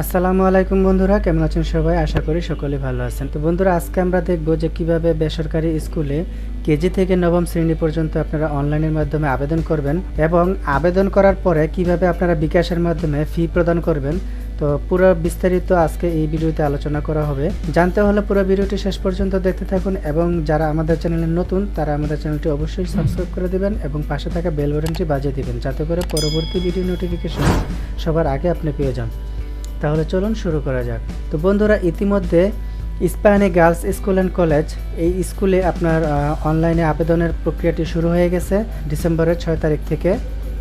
আসসালামু আলাইকুম বন্ধুরা, কেমন আছেন সবাই? আশা করি সকলে ভালো আছেন। তো বন্ধুরা, আজকে আমরা দেখব যে কীভাবে বেসরকারি স্কুলে কেজি থেকে নবম শ্রেণি পর্যন্ত আপনারা অনলাইনের মাধ্যমে আবেদন করবেন এবং আবেদন করার পরে কীভাবে আপনারা বিকাশের মাধ্যমে ফি প্রদান করবেন। তো পুরো বিস্তারিত আজকে এই ভিডিওতে আলোচনা করা হবে। জানতে হলে পুরো ভিডিওটি শেষ পর্যন্ত দেখতে থাকুন এবং যারা আমাদের চ্যানেলে নতুন, তারা আমাদের চ্যানেলটি অবশ্যই সাবস্ক্রাইব করে দিবেন এবং পাশে থাকা বেল বাটনটি বাজিয়ে দিবেন, যাতে করে পরবর্তী ভিডিও নোটিফিকেশন সবার আগে আপনি পেয়ে যান। তাহলে চলুন শুরু করা যাক। তো বন্ধুরা, ইতিমধ্যে Ispahani girls school and college এই স্কুলে আপনার অনলাইনে আবেদনের প্রক্রিয়াটি শুরু হয়ে গেছে ডিসেম্বরের ছয় তারিখ থেকে।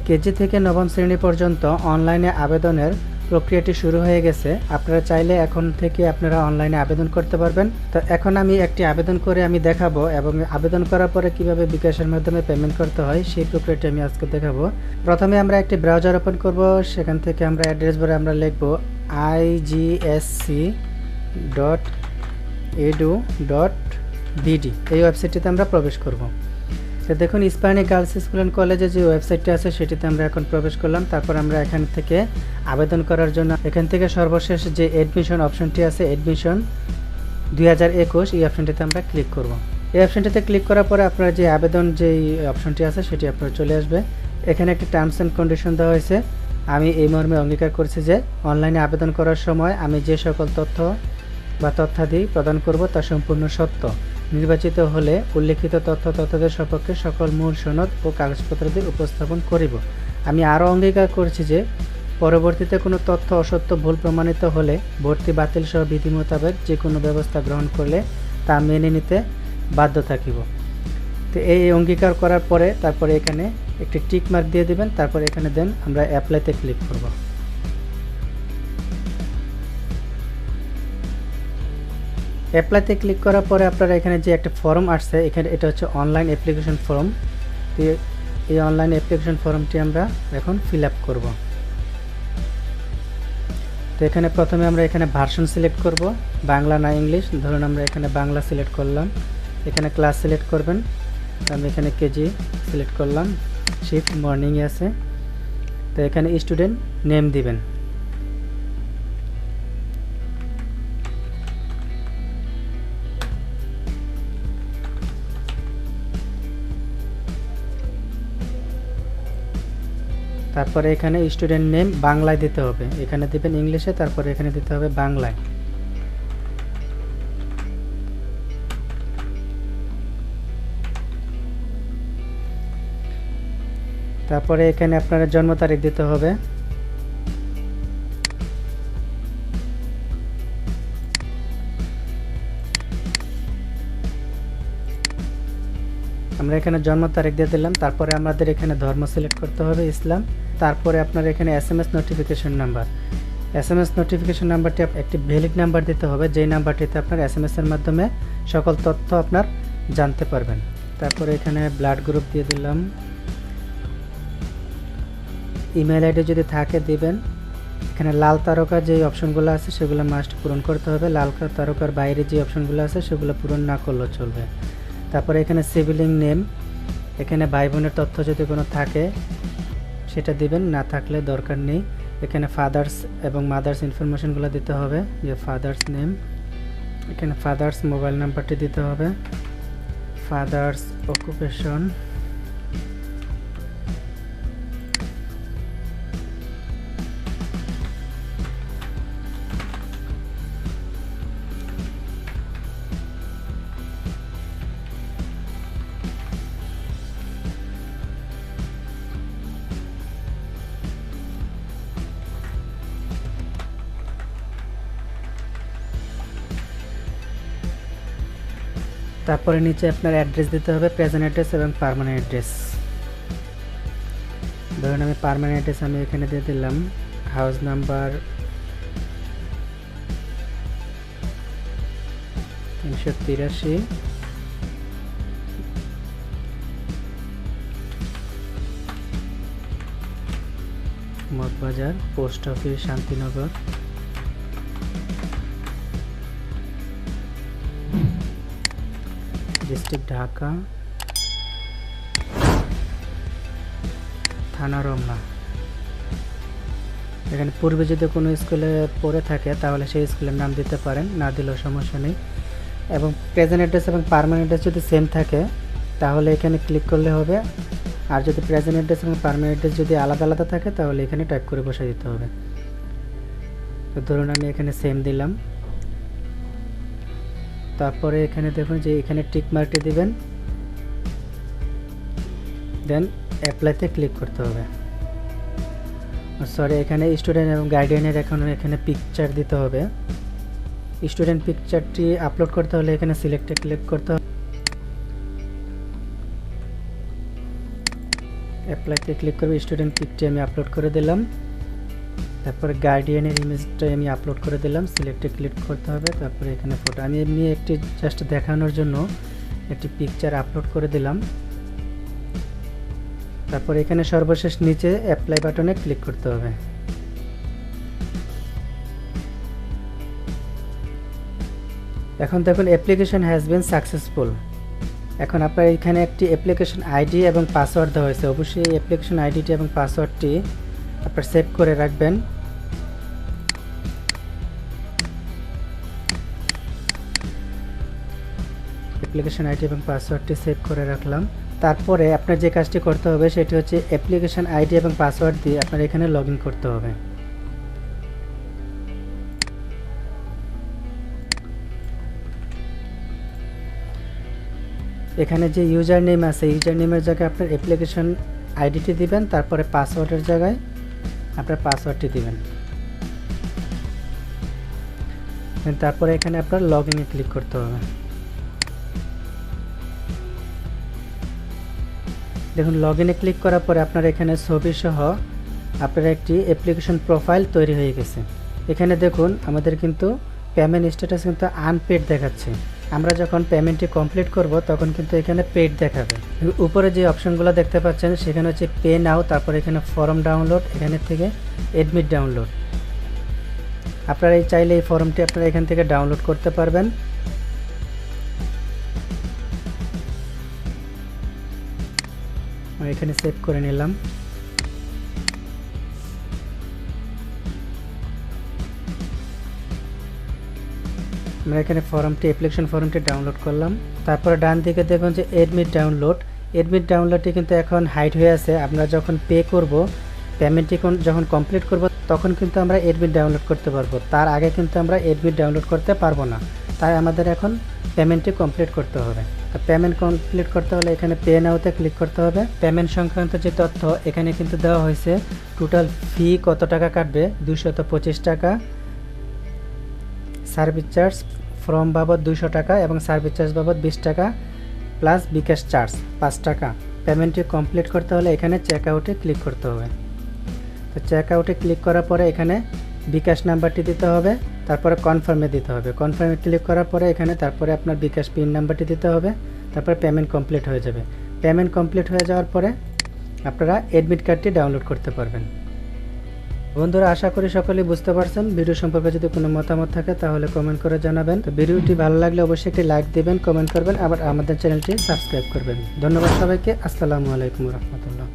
কেজি থেকে নবম শ্রেণি পর্যন্ত অনলাইনে আবেদনের প্রক্রিয়াটি শুরু হয়ে গেছে। আপনারা চাইলে এখন থেকে আপনারা অনলাইনে আবেদন করতে পারবেন। তো এখন আমি একটি আবেদন করে আমি দেখাবো এবং আবেদন করার পরে কীভাবে বিকাশের মাধ্যমে পেমেন্ট করতে হয় সেই প্রক্রিয়াটি আমি আজকে দেখাবো। প্রথমে আমরা একটি ব্রাউজার ওপেন করব। সেখান থেকে আমরা অ্যাড্রেস বারে আমরা লিখব IGSC dot edu dot BD এই ওয়েবসাইটটিতে আমরা প্রবেশ করব। তো দেখুন ইস্পাহানি গার্লস স্কুল অ্যান্ড কলেজে যে ওয়েবসাইটটি আছে, সেটিতে আমরা এখন প্রবেশ করলাম। তারপর আমরা এখান থেকে আবেদন করার জন্য এখান থেকে সর্বশেষ যে অ্যাডমিশন অপশনটি আছে অ্যাডমিশন দুই হাজার একুশ, এই অপশনটিতে আমরা ক্লিক করব। এই অপশনটিতে ক্লিক করার পরে আপনার যে আবেদন যে অপশনটি আছে, সেটি আপনার চলে আসবে। এখানে একটি টার্মস অ্যান্ড কন্ডিশন দেওয়া হয়েছে। আমি এই মর্মে অঙ্গীকার করছি যে অনলাইনে আবেদন করার সময় আমি যে সকল তথ্য বা তথ্যাদি প্রদান করব, তা সম্পূর্ণ সত্য। নির্বাচিত হলে উল্লেখিত তথ্য তথ্যদের সপক্ষে সকল মূল সনদ ও কাগজপত্রাদি উপস্থাপন করিব। আমি আরও অঙ্গীকার করছি যে, পরবর্তীতে কোনো তথ্য অসত্য, ভুল প্রমাণিত হলে ভর্তি বাতিল সহ বিধি মোতাবেক যে কোনো ব্যবস্থা গ্রহণ করলে তা মেনে নিতে বাধ্য থাকিব। তো এই অঙ্গীকার করার পরে তারপরে এখানে একটি টিক মার্ক দিয়ে দিবেন, তারপরে এখানে দেন, আমরা অ্যাপ্লাইতে ক্লিক করব। অ্যাপ্লাইতে ক্লিক করার পরে আপনারা এখানে যে একটা ফর্ম আসছে, এখানে এটা হচ্ছে অনলাইন অ্যাপ্লিকেশন ফর্ম এই অনলাইন অ্যাপ্লিকেশন ফর্মটি আমরা এখন ফিল আপ করব। তো এখানে প্রথমে আমরা এখানে ভার্সন সিলেক্ট করব। বাংলা না ইংলিশ ধরুন আমরা এখানে বাংলা সিলেক্ট করলাম। এখানে ক্লাস সিলেক্ট করবেন। আমি এখানে কেজি সিলেক্ট করলাম। শিফট মর্নিংয়ে আছে। তো এখানে স্টুডেন্ট নেম দিবেন। তারপরে এখানে স্টুডেন্ট নেম বাংলায় দিতে হবে। এখানে দিবেন ইংলিশে, তারপরে এখানে দিতে হবে বাংলায়। তারপরে এখানে আপনার জন্ম তারিখ দিতে হবে। আমরা এখানে জন্ম তারিখ দিয়ে দিলাম। তারপরে আমাদের এখানে ধর্ম সিলেক্ট করতে হবে, ইসলাম। তারপরে আপনার এখানে S M S notification number S M S notification নাম্বারটি একটি ভ্যালিড নাম্বার দিতে হবে, যেই নাম্বারটিতে আপনার এস এম এর মাধ্যমে সকল তথ্য আপনার জানতে পারবেন। তারপরে এখানে ব্লাড গ্রুপ দিয়ে দিলাম। ইমেল আইডি যদি থাকে দিবেন। এখানে লাল তারকা যে অপশনগুলো আছে সেগুলো মাস্ট পূরণ করতে হবে। লাল তারকার বাইরে যে অপশনগুলো আছে সেগুলো পূরণ না করলেও চলবে। তারপরে এখানে সিভিলিং নেম এখানে ভাই বোনের তথ্য যদি কোনো থাকে সেটা দিবেন, না থাকলে দরকার নেই। এখানে ফাদার্স এবং মাদার্স ইনফরমেশনগুলো দিতে হবে, যে ফাদার্স নেম এখানে ফাদার্স মোবাইল নাম্বারটি দিতে হবে। ফাদার্স অকুপেশন তারপরে নিচে আপনার অ্যাড্রেস দিতে হবে প্রেজেন্ট অ্যাড্রেস এবং পারমানেন্ট অ্যাড্রেস ধরুন আমি পারমানেন্ট অ্যাড্রেস আমি এখানে দিয়ে দিলাম হাউস নাম্বার তিনশো তিরাশি। Moghbazar, post office, Shantinagar. District Dhaka. থানা রমনা। এখানে পূর্বে যদি কোনো স্কুলে পড়ে থাকে, তাহলে সেই স্কুলের নাম দিতে পারেন, না দিলেও সমস্যা নেই। এবং প্রেজেন্ট অ্যাড্রেস এবং পারমানেন্ট অ্যাড্রেস যদি সেম থাকে, তাহলে এখানে ক্লিক করলে হবে। আর যদি প্রেজেন্ট অ্যাড্রেস এবং পারমানেন্ট অ্যাড্রেস যদি আলাদা আলাদা থাকে, তাহলে এখানে টাইপ করে বসে দিতে হবে। তো ধরুন আমি এখানে সেম দিলাম। তারপরে এখানে দেখুন যে এখানে টিক মার্কটি দিবেন। দেন অ্যাপ্লাইতে ক্লিক করতে হবে। সরি এখানে স্টুডেন্ট এবং গার্ডিয়ানের এখন এখানে পিকচার দিতে হবে। স্টুডেন্ট পিকচারটি আপলোড করতে হলে এখানে সিলেক্টে ক্লিক করতে হবে। অ্যাপ্লাইতে ক্লিক করবে স্টুডেন্ট পিকটি আমি আপলোড করে দিলাম। তারপরে গার্ডিয়ানের ইমেজটা আমি আপলোড করে দিলাম সিলেক্টে ক্লিক করতে হবে, তারপরে এখানে ফটো আমি এমনি একটি জাস্ট দেখানোর জন্য একটি পিকচার আপলোড করে দিলাম। তারপর এখানে সর্বশেষ নিচে অ্যাপ্লাই বাটনে ক্লিক করতে হবে। এখন দেখুন অ্যাপ্লিকেশন হ্যাজ বিন সাকসেসফুল এখন আপনার এখানে একটি অ্যাপ্লিকেশন আইডি এবং পাসওয়ার্ড দেওয়া হয়েছে। অবশ্যই অ্যাপ্লিকেশন আইডিটি এবং পাসওয়ার্ডটি আপনার সেভ করে রাখবেন। অ্যাপ্লিকেশন আইডি এবং পাসওয়ার্ডটি সেভ করে রাখলাম। তারপরে আপনার যে কাজটি করতে হবে সেটি হচ্ছে অ্যাপ্লিকেশন আইডি এবং পাসওয়ার্ড দিয়ে আপনার এখানে লগ করতে হবে। এখানে যে ইউজার নেম আছে ইউজার নেমের জায়গায় আপনার অ্যাপ্লিকেশন আইডিটি দিবেন, তারপরে পাসওয়ার্ডের জায়গায় আপনার পাসওয়ার্ডটি দিবেন। তারপরে এখানে আপনার লগ ইনে ক্লিক করতে হবে। দেখুন লগ ইনে ক্লিক করার পরে আপনার এখানে ছবি সহ আপনার একটি অ্যাপ্লিকেশন প্রোফাইল তৈরি হয়ে গেছে। এখানে দেখুন, আমাদের কিন্তু পেমেন্ট স্ট্যাটাস কিন্তু আনপেড দেখাচ্ছে। আমরা যখন পেমেন্টটি কমপ্লিট করব, তখন কিন্তু এখানে পেড দেখাবে। উপরে যে অপশনগুলো দেখতে পাচ্ছেন, সেখানে হচ্ছে পে নাও তারপর এখানে ফর্ম ডাউনলোড এখানে থেকে এডমিট ডাউনলোড আপনারা এই চাইলে এই ফর্মটি আপনারা এখান থেকে ডাউনলোড করতে পারবেন। এখানে সেভ করে নিলাম। আমরা এখানে ফর্মটি অ্যাপ্লিকেশন ফর্মটি ডাউনলোড করলাম। তারপরে ডান দিকে দেখুন যে এডমিট ডাউনলোড এডমিট ডাউনলোডটি কিন্তু এখন হাইট হয়ে আছে। আমরা যখন পে করব পেমেন্টটি যখন কমপ্লিট করব, তখন কিন্তু আমরা এডমিট ডাউনলোড করতে পারব। তার আগে কিন্তু আমরা এডমিট ডাউনলোড করতে পারব না। তাই আমাদের এখন পেমেন্টটি কমপ্লিট করতে হবে। পেমেন্ট কমপ্লিট করতে হলে এখানে পে নাওতে ক্লিক করতে হবে। পেমেন্ট সংক্রান্ত যে তথ্য, এখানে কিন্তু দেওয়া হয়েছে টোটাল ফি কত টাকা কাটবে? দুশত পঁচিশ টাকা। সার্ভিস চার্জ ফর্ম বাবদ দুশো টাকা এবং সার্ভিস চার্জ বাবদ বিশ টাকা প্লাস বিকাশ চার্জ পাঁচ টাকা। পেমেন্টটি কমপ্লিট করতে হলে এখানে চেক আউটে ক্লিক করতে হবে। তো চেক আউটে ক্লিক করার পরে এখানে বিকাশ নাম্বারটি দিতে হবে। তারপরে কনফার্মে দিতে হবে। কনফার্মে ক্লিক করার পরে এখানে তারপরে আপনার বিকাশ পিন নাম্বারটি দিতে হবে। তারপরে পেমেন্ট কমপ্লিট হয়ে যাবে। পেমেন্ট কমপ্লিট হয়ে যাওয়ার পরে আপনারা অ্যাডমিট কার্ডটি ডাউনলোড করতে পারবেন। বন্ধুরা, আশা করি সকলেই বুঝতে পারছেন। ভিডিও সম্পর্কে যদি কোনো মতামত থাকে তাহলে কমেন্ট করে জানাবেন। তো ভিডিওটি ভালো লাগলে অবশ্যই একটি লাইক দিবেন কমেন্ট করবেন, আবার আমাদের চ্যানেলটি সাবস্ক্রাইব করবেন। ধন্যবাদ সবাইকে। আসসালামু আলাইকুম রহমতুল্লাহ।